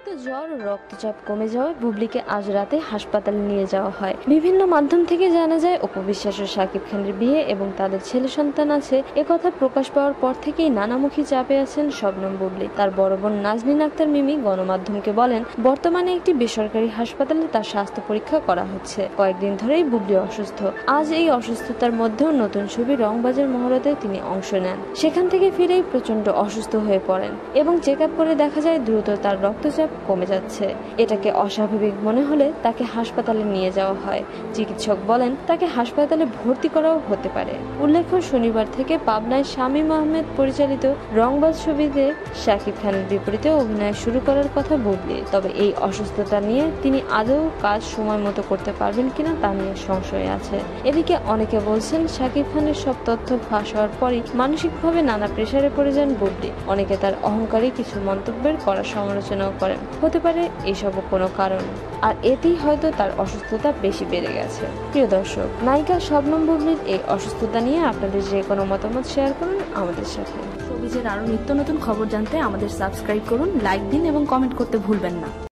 অতিরিক্ত জ্বর ও রক্তচাপ কমে যাওয়ায় বুবলিকে আজ রাতে হাসপাতালে নিয়ে যাওয়া হয়। বিভিন্ন মাধ্যম থেকে জানা যায়, অপবিশ্বাস ও শাকিব খানের বিয়ে এবং তাদের ছেলে সন্তান আছে একথা প্রকাশ পাওয়ার পর থেকেই নানামুখী চাপে আছেন শবনম বুবলি। তার বড় বোন নাজনীন আক্তার মিমি গণমাধ্যমকে বলেন, বর্তমানে একটি বেসরকারি হাসপাতালে তার স্বাস্থ্য পরীক্ষা করা হচ্ছে। কয়েকদিন ধরেই বুবলি অসুস্থ। আজ এই অসুস্থতার মধ্যেও নতুন ছবি রংবাজার মহরতে তিনি অংশ নেন। সেখান থেকে ফিরেই প্রচণ্ড অসুস্থ হয়ে পড়েন এবং চেক করে দেখা যায়, দ্রুত তার রক্তচাপ কমে যাচ্ছে। এটাকে অস্বাভাবিক মনে হলে তাকে হাসপাতালে নিয়ে যাওয়া হয়। চিকিৎসক বলেন, তাকে হাসপাতালে ভর্তি করাও হতে পারে। উল্লেখ্য, শনিবার থেকে পাবনায় শামীম আহমেদ পরিচালিত রংবাজ ছবিতে শাকিব খানের বিপরীতে অভিনয় শুরু করার কথা বুবলি তবে এই অসুস্থতা নিয়ে তিনি আদৌ কাজ সময় মতো করতে পারবেন কিনা তা নিয়ে সংশয় আছে। এদিকে অনেকে বলছেন, শাকিব খানের সব তথ্য ফাঁস হওয়ার পরই মানসিকভাবে নানা প্রেসারে পড়ে যান বুবলি অনেকে তার অহংকারী কিছু মন্তব্যের করার সমালোচনাও করেন। হতে পারে এসবও কোনো কারণ। আর এতেই হয়তো তার অসুস্থতা বেশি বেড়ে গেছে। প্রিয় দর্শক, নায়িকা শবনম বুবলির এই অসুস্থতা নিয়ে আপনাদের যে কোনো মতামত শেয়ার করুন আমাদের সাথে। শোবিজের আরও নিত্য নতুন খবর জানতে আমাদের সাবস্ক্রাইব করুন, লাইক দিন এবং কমেন্ট করতে ভুলবেন না।